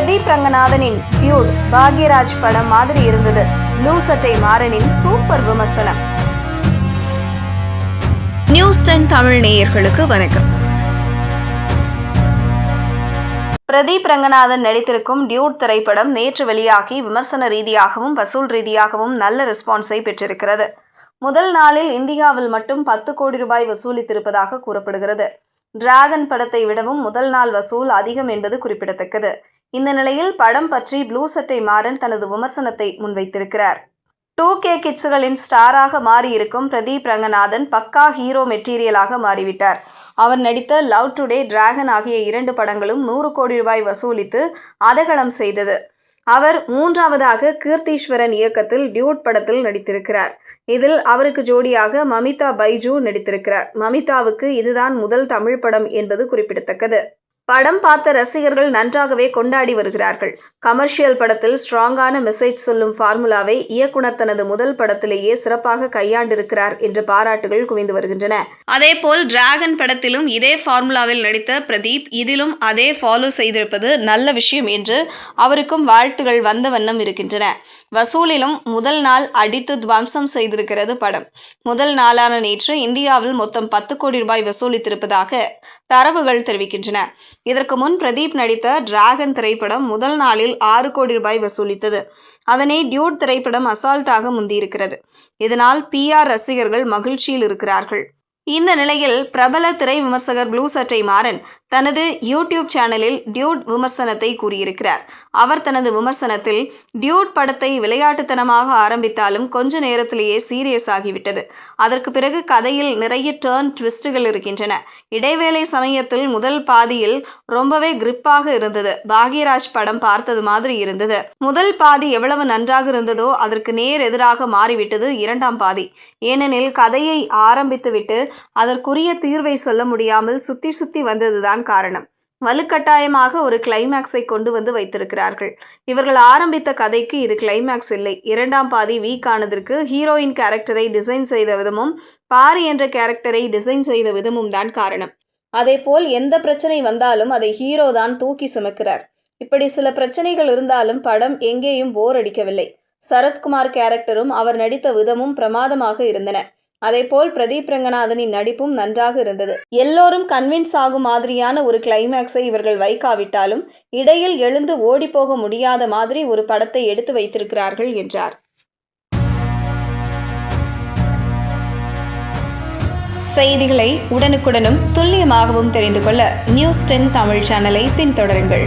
Pradeep ரங்கநாதனின் Dude Bhagyaraj படம் மாதிரி இருந்தது. ப்ளூ சட்டை மாறனின் சூப்பர் விமர்சனம். நியூஸ் டென் தமிழ் நேயர்களுக்கு வணக்கம். பிரதீப் ரங்கநாதன் நடித்திருக்கும் டியூட் திரைப்படம் நேற்று வெளியாகி விமர்சன ரீதியாகவும் வசூல் ரீதியாகவும் நல்ல ரெஸ்பான்ஸை பெற்றிருக்கிறது. முதல் நாளில் இந்தியாவில் மட்டும் பத்து கோடி ரூபாய் வசூலித்திருப்பதாக கூறப்படுகிறது. டிராகன் படத்தை விடவும் முதல் நாள் வசூல் அதிகம் என்பது குறிப்பிடத்தக்கது. இந்த நிலையில் படம் பற்றி ப்ளூ சட்டை மாறன் தனது விமர்சனத்தை முன்வைத்திருக்கிறார். டூ கே கிட்ஸுகளின் ஸ்டாராக மாறியிருக்கும் பிரதீப் ரங்கநாதன் பக்கா ஹீரோ மெட்டீரியலாக மாறிவிட்டார். அவர் நடித்த லவ் டுடே டிராகன் ஆகிய இரண்டு படங்களும் நூறு கோடி ரூபாய் வசூலித்து அதகலம் செய்தது. அவர் மூன்றாவதாக கீர்த்தீஸ்வரன் இயக்கத்தில் டியூட் படத்தில் நடித்திருக்கிறார். இதில் அவருக்கு ஜோடியாக மமிதா பைஜூ நடித்திருக்கிறார். மமிதாவுக்கு இதுதான் முதல் தமிழ் படம் என்பது குறிப்பிடத்தக்கது. படம் பார்த்த ரசிகர்கள் நன்றாகவே கொண்டாடி வருகிறார்கள். கமர்ஷியல் படத்தில் ஸ்ட்ராங்கான மெசேஜ் சொல்லும் ஃபார்முலாவை இயக்குனர் தனது முதல் படத்திலேயே சிறப்பாக கையாண்டிருக்கிறார் என்ற பாராட்டுகள் குவிந்து வருகின்றன. அதேபோல் டிராகன் படத்திலும் இதே ஃபார்முலாவில் நடித்த பிரதீப் இதிலும் அதே ஃபாலோ செய்திருப்பது நல்ல விஷயம் என்று அவருக்கும் வாழ்த்துகள் வந்த வண்ணம் இருக்கின்றன. வசூலிலும் முதல் நாள் அடித்து துவம்சம் செய்திருக்கிறது படம். முதல் நாளான நேற்று இந்தியாவில் மொத்தம் பத்து கோடி ரூபாய் வசூலித்திருப்பதாக தரவுகள் தெரிவிக்கின்றன. இதற்கு முன் பிரதீப் நடித்த டிராகன் திரைப்படம் முதல் நாளில் ஆறு கோடி ரூபாய் வசூலித்தது. அதனை டியூட் திரைப்படம் அசால்ட்டாக முந்தியிருக்கிறது. இதனால் பிஆர் ரசிகர்கள் மகிழ்ச்சியில் இருக்கிறார்கள். இந்த நிலையில் பிரபல திரை விமர்சகர் ப்ளூ சட்டை மாறன் தனது யூடியூப் சேனலில் டியூட் விமர்சனத்தை கூறியிருக்கிறார். அவர் தனது விமர்சனத்தில் டியூட் படத்தை விளையாட்டுத்தனமாக ஆரம்பித்தாலும் கொஞ்ச நேரத்திலேயே சீரியஸ் ஆகிவிட்டது. அதற்கு பிறகு கதையில் நிறைய டேர்ன் ட்விஸ்டுகள் இருக்கின்றன. இடைவேளை சமயத்தில் முதல் பாதியில் ரொம்பவே கிரிப்பாக இருந்தது. பாக்யராஜ் படம் பார்த்தது மாதிரி இருந்தது. முதல் பாதி எவ்வளவு நன்றாக இருந்ததோ அதற்கு நேர் எதிராக மாறிவிட்டது இரண்டாம் பாதி. ஏனெனில் கதையை ஆரம்பித்துவிட்டு அதற்குரிய தீர்வை சொல்ல முடியாமல் சுத்தி சுத்தி வந்ததுதான் காரணம். வலுக்கட்டாயமாக ஒரு கிளைமேக்ஸை கொண்டு வந்து வைத்திருக்கிறார்கள். இவர்கள் ஆரம்பித்த கதைக்கு இது கிளைமேக்ஸ் இல்லை. இரண்டாம் பாதி வீக் ஆனதற்கு ஹீரோயின் கேரக்டரை டிசைன் செய்த விதமும் பாரி என்ற கேரக்டரை டிசைன் செய்த விதமும் தான் காரணம். அதேபோல் எந்த பிரச்சனை வந்தாலும் அதை ஹீரோ தான் தூக்கி சுமக்கிறார். இப்படி சில பிரச்சனைகள் இருந்தாலும் படம் எங்கேயும் போர் அடிக்கவில்லை. சரத்குமார் கேரக்டரும் அவர் நடித்த விதமும் பிரமாதமாக இருந்தன. அதேபோல் பிரதீப் ரங்கநாதனின் நடிப்பும் நன்றாக இருந்தது. எல்லோரும் கன்வின்ஸ் ஆகும் மாதிரியான ஒரு கிளைமேக்ஸை இவர்கள் வைக்காவிட்டாலும் இடையில் எழுந்து ஓடிப்போக முடியாத மாதிரி ஒரு படத்தை எடுத்து வைத்திருக்கிறார்கள் என்றார். செய்திகளை உடனுக்குடனும் துல்லியமாகவும் தெரிந்து கொள்ள நியூஸ் டென் தமிழ் சேனலை பின்தொடருங்கள்.